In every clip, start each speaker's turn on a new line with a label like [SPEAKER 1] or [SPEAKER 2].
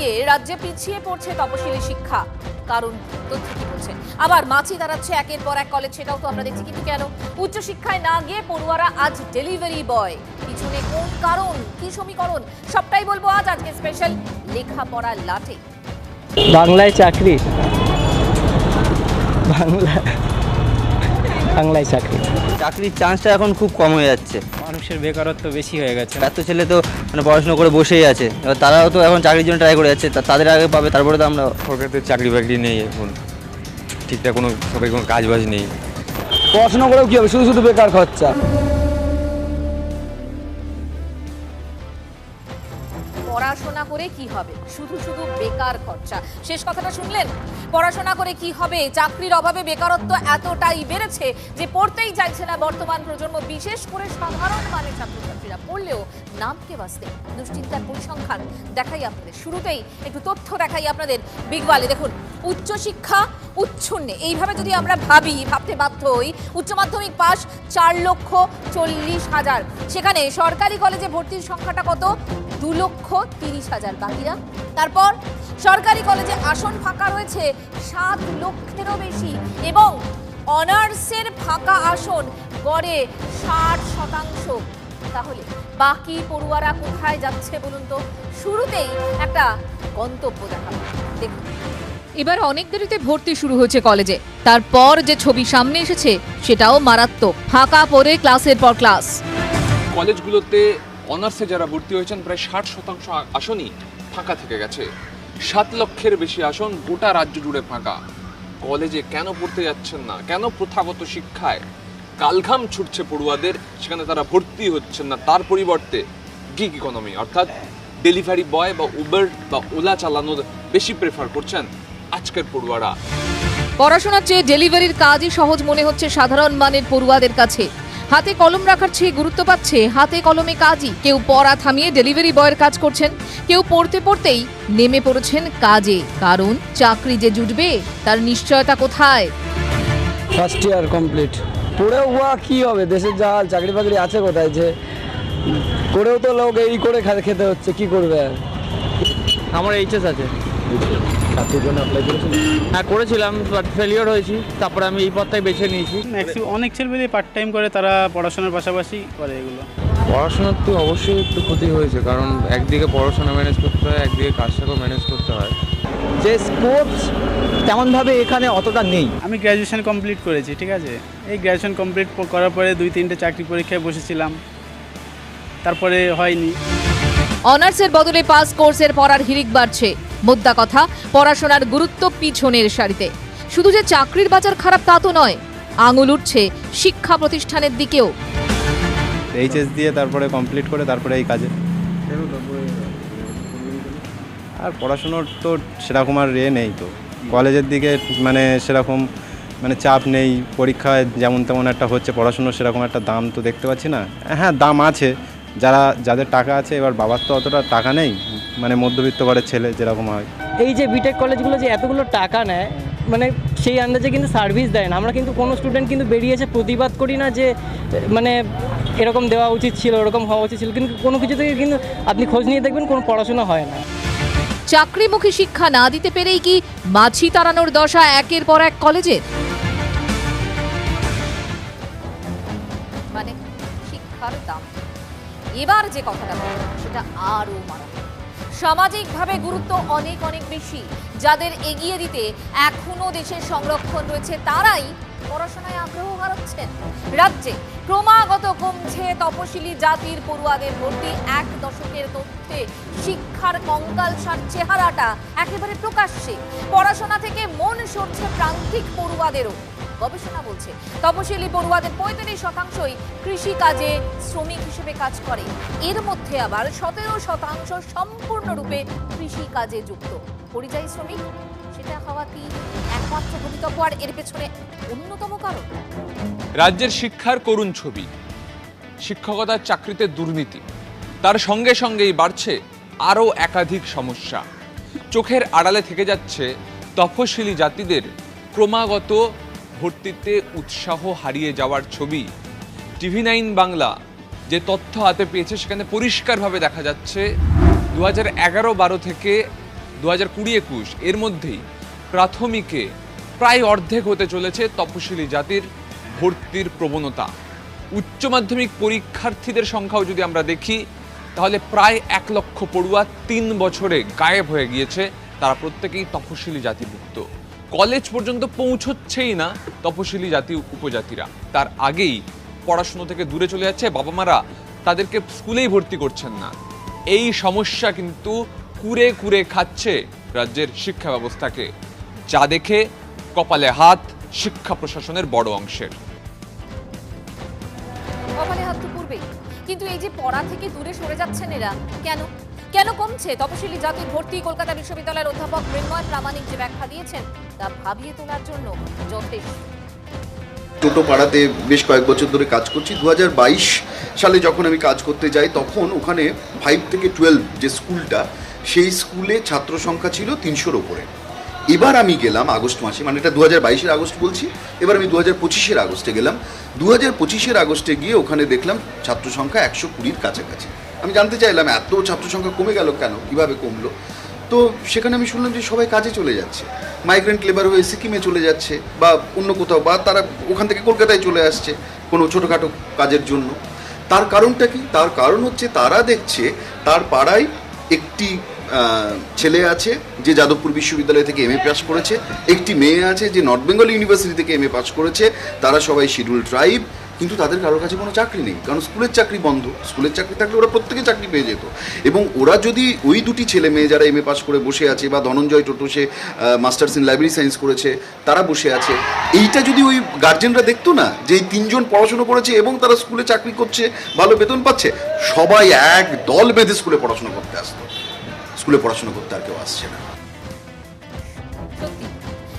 [SPEAKER 1] দাঁড়িয়ে রাজ্যে পিছিয়ে পড়ছে তপশিলি শিক্ষা। কারণ বলছে? আবার মাছি দাঁড়াচ্ছে একের পর এক কলেজ সেটাও তো আমরা দেখছি, কিন্তু কেন? উচ্চশিক্ষায় না গিয়ে পড়ুয়ারা আজ ডেলিভারি বয় পিছনে কোন কারণ? কি সমীকরণ? সবটাই বলব আজ আজকে স্পেশাল লেখাপড়া লাটে
[SPEAKER 2] বাংলায় চাকরি। বাংলা বাংলায় চাকরি।
[SPEAKER 3] চাকরির চান্সটা এখন খুব কম হয়ে যাচ্ছে।
[SPEAKER 2] মানুষের বেকারত্ব বেশি হয়ে গেছে।
[SPEAKER 3] এত ছেলে তো মানে পড়াশোনা করে বসেই আছে। এবার তারাও তো এখন চাকরির জন্য ট্রাই করে যাচ্ছে। তা তাদের আগে পাবে তারপরে তো আমরা
[SPEAKER 4] সরকারের চাকরি বাকরি নেই এখন। ঠিকঠাক কোনো সরকারি কোনো কাজ বাজ নেই।
[SPEAKER 5] পড়াশোনা করেও কী হবে? শুধু শুধু বেকার খরচা।
[SPEAKER 1] করে কি হবে? শুধু শুধু বেকার খরচা। শেষ কথাটা শুনলেন? পড়াশোনা করে কি হবে? চাকরির অভাবে বেকারত্ব এতটাই বেড়েছে যে পড়তেই চাইছে না বর্তমান প্রজন্ম, বিশেষ করে সাধারণ মানে ছাত্রছাত্রীরা। পড়লেও নামকে বাঁচতে দুশ্চিন্তার পরিসংখ্যান দেখাই আপনাদের। শুরুতেই একটু তথ্য দেখাই আপনাদের। বিগবালে দেখুন, উচ্চশিক্ষা উচ্ছন্নে। এইভাবে যদি আমরা ভাবি, ভাবতে বাধ্য হই, উচ্চ মাধ্যমিক পাশ চার লক্ষ চল্লিশ হাজার। সেখানে সরকারি কলেজে ভর্তির সংখ্যাটা কত? দু লক্ষ তিরিশ হাজার। বাকিরা। তারপর সরকারি কলেজে আসন ফাঁকা রয়েছে সাত লক্ষেরও বেশি এবং অনার্সের ফাঁকা আসন গড়ে ষাট শতাংশ। তাহলে বাকি পড়ুয়ারা কোথায় যাচ্ছে বলুন তো? শুরুতেই একটা গন্তব্য দেখা দেখুন। এবার অনেক দেরিতে ভর্তি শুরু হয়েছে কলেজে। তারপর যে ছবি সামনে এসেছে সেটাও মারাত্মক। ফাঁকা পড়ে ক্লাসের পর ক্লাস।
[SPEAKER 6] কলেজগুলোতে অনার্সে যারা ভর্তি হয়েছেন, প্রায় ষাট শতাংশ আসনই ফাঁকা থেকে গেছে। সাত লক্ষের বেশি আসন গোটা রাজ্য জুড়ে ফাঁকা। কলেজে কেন পড়তে যাচ্ছেন না? কেন প্রথাগত শিক্ষায় কালঘাম ছুটছে পড়ুয়াদের? সেখানে তারা ভর্তি হচ্ছেন না। তার পরিবর্তে গিগ ইকোনমি অর্থাৎ ডেলিভারি বয় বা উবের বা ওলা চালানোর বেশি প্রেফার করছেন আজকের পড়ুয়ারা।
[SPEAKER 1] পড়াশোনার চেয়ে ডেলিভারির কাজই সহজ মনে হচ্ছে সাধারণ মানের পড়ুয়াদের কাছে। হাতে কলম রাখার চেয়ে গুরুত্ব পাচ্ছে হাতে কলমে কাজই। কেউ পড়া থামিয়ে ডেলিভারি বয়ের কাজ করছেন। কেউ পড়তে পড়তেই নেমে পড়েছেন কাজে। কারণ চাকরি যে জুটবে তার নিশ্চয়তা কোথায়?
[SPEAKER 5] ফার্স্ট ইয়ার কমপ্লিট পড়েও উয়া কি হবে? দেশের যা চাকরি বাকরি আছে কোথায় যে? করেও তো লোক এই করে খেতে হচ্ছে কি করবে আর?
[SPEAKER 2] আমার এইচএস আছে।
[SPEAKER 5] চাকরির জন্য অ্যাপ্লাই করেছেন
[SPEAKER 2] হ্যাঁ করেছিলাম বাট ফেলিওর হয়েছি। তারপরে আমি এই পথটাই বেছে নিয়েছি।
[SPEAKER 7] অনেক ছেলেমেয়ে পার্ট টাইম করে তারা পড়াশোনার পাশাপাশি করে এগুলো।
[SPEAKER 4] পড়াশোনার তো অবশ্যই একটু ক্ষতি হয়েছে কারণ একদিকে পড়াশোনা ম্যানেজ করতে হয় একদিকে কাজটাকেও ম্যানেজ করতে হয়।
[SPEAKER 8] যে স্কোপস তেমনভাবে এখানে অতটা নেই।
[SPEAKER 7] আমি গ্র্যাজুয়েশন কমপ্লিট করেছি ঠিক আছে? এই গ্র্যাজুয়েশন কমপ্লিট করার পরে দুই তিনটে চাকরি পরীক্ষায় বসেছিলাম। তারপরে হয়নি।
[SPEAKER 1] অনার্সের বদলে পাস কোর্সের পড়ার হিরিক বাড়ছে। মোদ্দা কথা, পড়াশোনার গুরুত্ব পিছনের সারিতে। শুধু যে চাকরির বাজার খারাপ তা তো নয়, আঙুল উঠছে শিক্ষা প্রতিষ্ঠানের দিকেও।
[SPEAKER 9] এইচএস দিয়ে তারপরে কমপ্লিট করে তারপরে এই কাজে। আর পড়াশুনোর তো সেরকম আর রে নেই তো। কলেজের দিকে মানে সেরকম মানে চাপ নেই, পরীক্ষায় যেমন তেমন একটা হচ্ছে, পড়াশুনোর সেরকম একটা দাম তো দেখতে পাচ্ছি না। হ্যাঁ দাম আছে যারা যাদের টাকা আছে এবার বাবার তো অতটা টাকা নেই মানে মধ্যবিত্ত ঘরের ছেলে যেরকম হয়।
[SPEAKER 2] এই যে বিটেক কলেজগুলো যে এতগুলো টাকা নেয় মানে সেই আন্দাজে কিন্তু সার্ভিস দেয় না। আমরা কিন্তু কোনো স্টুডেন্ট কিন্তু বেরিয়েছে প্রতিবাদ করি না যে মানে এরকম দেওয়া উচিত ছিল এরকম হওয়া উচিত ছিল। কিন্তু কোনো কিছু থেকে কিন্তু আপনি খোঁজ নিয়ে দেখবেন কোনো পড়াশোনা হয় না।
[SPEAKER 1] চাকরিমুখী শিক্ষা না দিতে পেরেই কি মাছি তাড়ানোর দশা একের পর এক কলেজের? মানে শিক্ষার দাম। এবার যে কথাটা সেটা আরও মারাত্মক। সামাজিকভাবে গুরুত্ব অনেক অনেক বেশি। যাদের এগিয়ে দিতে এখনও দেশের সংরক্ষণ রয়েছে, তারাই পড়াশোনায় আগ্রহ হারাচ্ছেন। রাজ্যে ক্রমাগত কমছে তপশিলি জাতির পড়ুয়াদের ভর্তি এক দশকের তথ্যে। শিক্ষার কঙ্কালসার চেহারাটা একেবারে প্রকাশ্যে। পড়াশোনা থেকে মন সরছে প্রান্তিক পড়ুয়াদেরও। গবেষণা বলছে, তপশিলি পড়ুয়াদের পঁয়ত্রিশ শতাংশই কৃষি কাজে শ্রমিক হিসেবে কাজ করে। এর মধ্যে আবার সতেরো শতাংশ সম্পূর্ণরূপে কৃষি কাজে যুক্ত। পরিযায়ী শ্রমিক, সেটা হওয়া কি একমাত্র ভূমিতব্য আর এর পেছনে অন্যতম কারণ?
[SPEAKER 6] রাজ্যের শিক্ষার করুণ ছবি, শিক্ষকতার চাকরিতে দুর্নীতি। তার সঙ্গে সঙ্গেই বাড়ছে আরও একাধিক সমস্যা। চোখের আড়ালে থেকে যাচ্ছে তফসিলি জাতিদের ক্রমাগত ভর্তিতে উৎসাহ হারিয়ে যাওয়ার ছবি। টিভি নাইন বাংলা যে তথ্য হাতে পেয়েছে সেখানে পরিষ্কারভাবে দেখা যাচ্ছে দু হাজার এগারো বারো থেকে দু হাজার কুড়ি একুশ এর মধ্যেই প্রাথমিকে প্রায় অর্ধেক হতে চলেছে তপশিলি জাতির ভর্তির প্রবণতা। উচ্চ মাধ্যমিক পরীক্ষার্থীদের সংখ্যাও যদি আমরা দেখি তাহলে প্রায় এক লক্ষ পড়ুয়া তিন বছরে গায়েব হয়ে গিয়েছে। তারা প্রত্যেকেই তপশিলি জাতিভুক্ত। কলেজ পর্যন্ত পৌঁছচ্ছেই না তপশিলি জাতি উপজাতিরা। তার আগেই পড়াশুনো থেকে দূরে চলে যাচ্ছে। বাবা মারা তাদেরকে স্কুলেই ভর্তি করছেন না। এই সমস্যা কিন্তু কুরে কুরে খাচ্ছে রাজ্যের শিক্ষা ব্যবস্থাকে। যা দেখে কপালে হাত শিক্ষা প্রশাসনের বড় অংশের।
[SPEAKER 1] কপালে হাত তো পূর্বেই কিন্তু এই যে পড়া থেকে দূরে সরে যাচ্ছেন এরা, কেন? কেন কমছে? তপশিলি জাতির ভর্তি কলকাতা বিশ্ববিদ্যালয়ের অধ্যাপক মৃন্ময় প্রামাণিক যে ব্যাখ্যা দিয়েছেন, তা ভাবিয়ে তোলার জন্য যথেষ্ট।
[SPEAKER 10] টোটো পাড়াতে বেশ কয়েক বছর ধরে কাজ করছি। দু হাজার বাইশ সালে যখন আমি কাজ করতে যাই, তখন ওখানে ফাইভ থেকে টুয়েলভ যে স্কুলটা, সেই স্কুলে ছাত্র সংখ্যা ছিল তিনশোর ওপরে। এবার আমি গেলাম আগস্ট মাসে মানে এটা দু হাজার বাইশের আগস্ট বলছি, এবার আমি দু হাজার পঁচিশের আগস্টে গেলাম। দু হাজার পঁচিশের আগস্টে গিয়ে ওখানে দেখলাম ছাত্র সংখ্যা একশো কুড়ির কাছাকাছি। আমি জানতে চাইলাম এত ছাত্র সংখ্যা কমে গেল কেন? কীভাবে কমলো? তো সেখানে আমি শুনলাম যে সবাই কাজে চলে যাচ্ছে। মাইগ্রেন্ট লেবার হয়ে সিকিমে চলে যাচ্ছে, বা অন্য কোথাও, বা তারা ওখান থেকে কলকাতায় চলে আসছে কোনো ছোটোখাটো কাজের জন্য। তার কারণটা কি? তার কারণ হচ্ছে তারা দেখছে তার পাড়ায় একটি ছেলে আছে যে যাদবপুর বিশ্ববিদ্যালয় থেকে এম এ পাস করেছে, একটি মেয়ে আছে যে নর্থ বেঙ্গল ইউনিভার্সিটি থেকে এম এ পাস করেছে, তারা সবাই শিডিউল ট্রাইব কিন্তু তাদের কারোর কাছে কোনো চাকরি নেই, কারণ স্কুলের চাকরি বন্ধ, স্কুলের চাকরি থাকলে ওরা প্রত্যেকে চাকরি পেয়ে যেত। এবং ওরা যদি ওই দুটি ছেলে মেয়ে যারা এম এ পাস করে বসে আছে, বা ধনঞ্জয় টোটো সে মাস্টার্স ইন লাইব্রেরি সায়েন্স করেছে, তারা বসে আছে, এইটা যদি ওই গার্জেনরা দেখতো না যে এই তিনজন পড়াশুনো করেছে এবং তারা স্কুলে চাকরি করছে, ভালো বেতন পাচ্ছে, সবাই এক দল বেঁধে স্কুলে পড়াশোনা করতে আসতো। স্কুলে পড়াশোনা করতে আর কেউ আসছে না।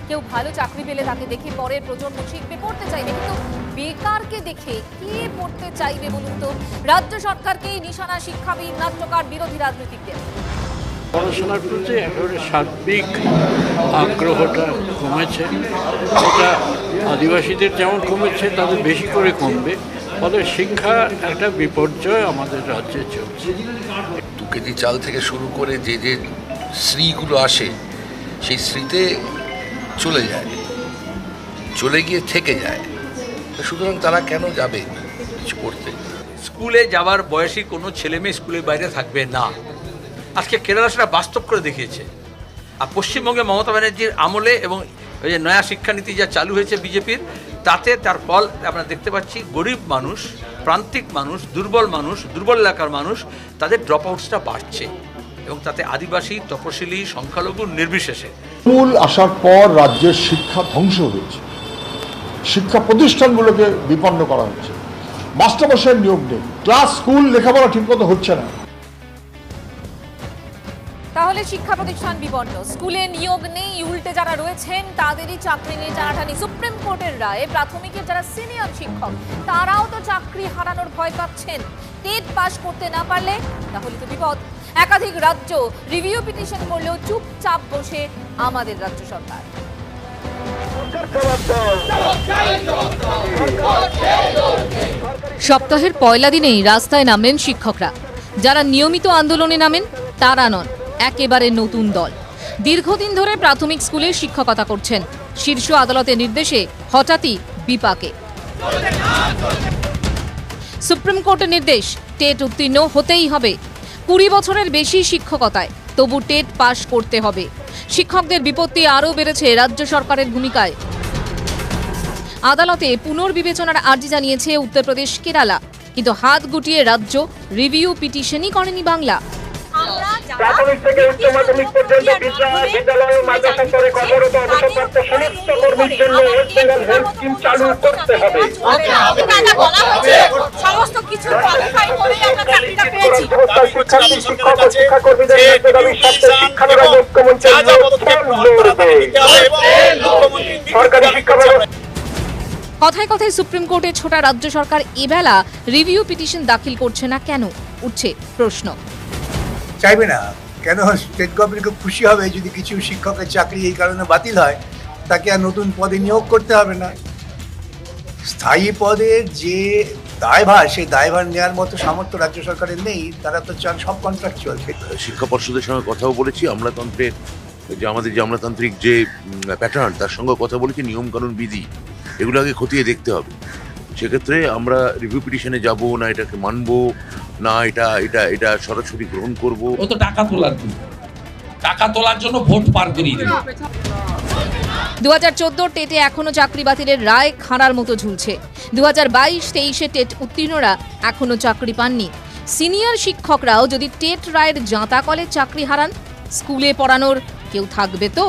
[SPEAKER 1] কেউ ভালো চাকরি পেলে তাকে দেখে পরের প্রজন্ম শিখবে পড়তে চাইবে কিন্তু বেকারকে দেখে কে পড়তে চাইবে বলুন তো? রাজ্য সরকারকেই নিশানা শিক্ষাবিদ নাট্যকার বিরোধী রাজনীতিকদের।
[SPEAKER 11] পড়াশোনার প্রতি একেবারে সার্বিক আগ্রহটা কমেছে। এটা আদিবাসীদের যেমন কমেছে তাদের বেশি করে কমবে। ফলে শিক্ষা একটা বিপর্যয় আমাদের রাজ্যে চলছে।
[SPEAKER 12] কেজি চাল থেকে শুরু করে যে যে শ্রীগুলো আসে, সেই শ্রীতে চলে যায়, চলে গিয়ে থেকে যায়। সুতরাং তারা কেন যাবে কিছু করতে?
[SPEAKER 11] স্কুলে যাওয়ার বয়সী কোনো ছেলে মেয়ে স্কুলের বাইরে থাকবে না। আজকে কেরালা সেটা বাস্তব করে দেখিয়েছে। আর পশ্চিমবঙ্গে মমতা ব্যানার্জির আমলে এবং ওই যে নয়া শিক্ষানীতি যা চালু হয়েছে বিজেপির তাতে তার ফল আমরা দেখতে পাচ্ছি, গরিব মানুষ, প্রান্তিক মানুষ, দুর্বল মানুষ, দুর্বল এলাকার মানুষ, তাদের ড্রপ আউটসটা বাড়ছে এবং তাতে আদিবাসী, তপশিলি, সংখ্যালঘু নির্বিশেষে।
[SPEAKER 13] মূল আসার পর রাজ্যের শিক্ষা ধ্বংস হয়েছে। শিক্ষা প্রতিষ্ঠানগুলোকে বিপন্ন করা হচ্ছে। মাস্টারমশাইয়ের নিয়োগ নেই। ক্লাস, স্কুল, লেখাপড়া ঠিকমতো হচ্ছে না।
[SPEAKER 1] তাহলে শিক্ষা প্রতিষ্ঠান বিপন্ন স্কুলে নিয়োগ নেই, উল্টে যারা রয়েছেন, তাদেরই চাকরি নিয়ে টানাটানি। সুপ্রিম কোর্টের রায়ে প্রাথমিকের যারা সিনিয়র শিক্ষক, তারাও তো চাকরি হারানোর ভয় পাচ্ছেন। টেট পাস করতে না পারলে তাহলে তো বিপদ। একাধিক রাজ্য রিভিউ পিটিশন করলেও চুপচাপ বসে আমাদের রাজ্য সরকার। সপ্তাহের পয়লা দিনেই রাস্তায় নামলেন শিক্ষকরা। যারা নিয়মিত আন্দোলনে নামেন, তারা নন। একেবারে নতুন দল। দীর্ঘদিন ধরে প্রাথমিক স্কুলে শিক্ষকতা করছেন। শীর্ষ আদালতের নির্দেশে হঠাৎই বিপাকে। সুপ্রিম কোর্টের নির্দেশ, টেট উত্তীর্ণ হতেই হবে। কুড়ি বছরের বেশি শিক্ষকতায়, তবু টেট পাশ করতে হবে। শিক্ষকদের বিপত্তি আরও বেড়েছে রাজ্য সরকারের ভূমিকায়। আদালতে পুনর্বিবেচনার আর্জি জানিয়েছে উত্তরপ্রদেশ কেরালা। কিন্তু হাত গুটিয়ে রাজ্য রিভিউ পিটিশনই করেনি বাংলা।
[SPEAKER 14] প্রাথমিক থেকে উচ্চ মাধ্যমিক পর্যন্ত বিদ্যালয় ও মাদ্রাসা স্তরে কর্মরত অবসরপ্রাপ্ত সমস্ত কর্মীর জন্য ওয়েস্ট বেঙ্গল হেলথ স্কিম চালু করতে হবে।
[SPEAKER 15] সমস্ত কিছু কোয়ালিফাই করে আমরা চাকরিটা পেয়েছি।
[SPEAKER 14] সংস্থার শিক্ষার্থী শিক্ষক ও শিক্ষাকর্মীদের মধ্যে স্বার্থে শিক্ষাবিভাগ মুখ্যমন্ত্রী সরকারি শিক্ষা ব্যবস্থা
[SPEAKER 1] কথায় কথায় সুপ্রিম কোর্টে ছোটা রাজ্য সরকার এবেলা রিভিউ পিটিশন দাখিল করছে না কেন? উঠছে প্রশ্ন।
[SPEAKER 16] চাইবে না। কেন? স্টেট গভর্নমেন্ট খুব খুশি হবে যদি কিছু শিক্ষকের চাকরি এই কারণে বাতিল হয়। তাকে আর নতুন পদে নিয়োগ করতে হবে না। স্থায়ী পদের যে দায়ভার, সেই দায়ভার নেওয়ার মতো সামর্থ্য রাজ্য সরকারের নেই। তারা তো চান সব কন্ট্রাকচুয়াল
[SPEAKER 17] শিক্ষা পর্ষদের সঙ্গে কথাও বলেছি আমলাতন্ত্রের যে আমাদের যে আমলাতান্ত্রিক যে প্যাটার্ন তার সঙ্গে কথা বলেছি নিয়মকানুন বিধি, এগুলো আগে খতিয়ে দেখতে হবে। সেক্ষেত্রে আমরা রিভিউ পিটিশনে যাব, না এটাকে মানবো না এটা এটা এটা সরাসরি গ্রহণ করব।
[SPEAKER 18] ও তো টাকা তোলার জন্য। টাকা তোলার জন্য ভোট পার করিয়ে দেবে।
[SPEAKER 1] দু হাজার চোদ্দোর টেটে এখনও চাকরি বাতিলের রায় খাঁড়ার মতো ঝুলছে। দু হাজার বাইশ তেইশে টেট উত্তীর্ণরা এখনও চাকরি পাননি। সিনিয়র শিক্ষকরাও যদি টেট রায়ের জাঁতা কলে চাকরি হারান স্কুলে পড়ানোর কেউ থাকবে তো?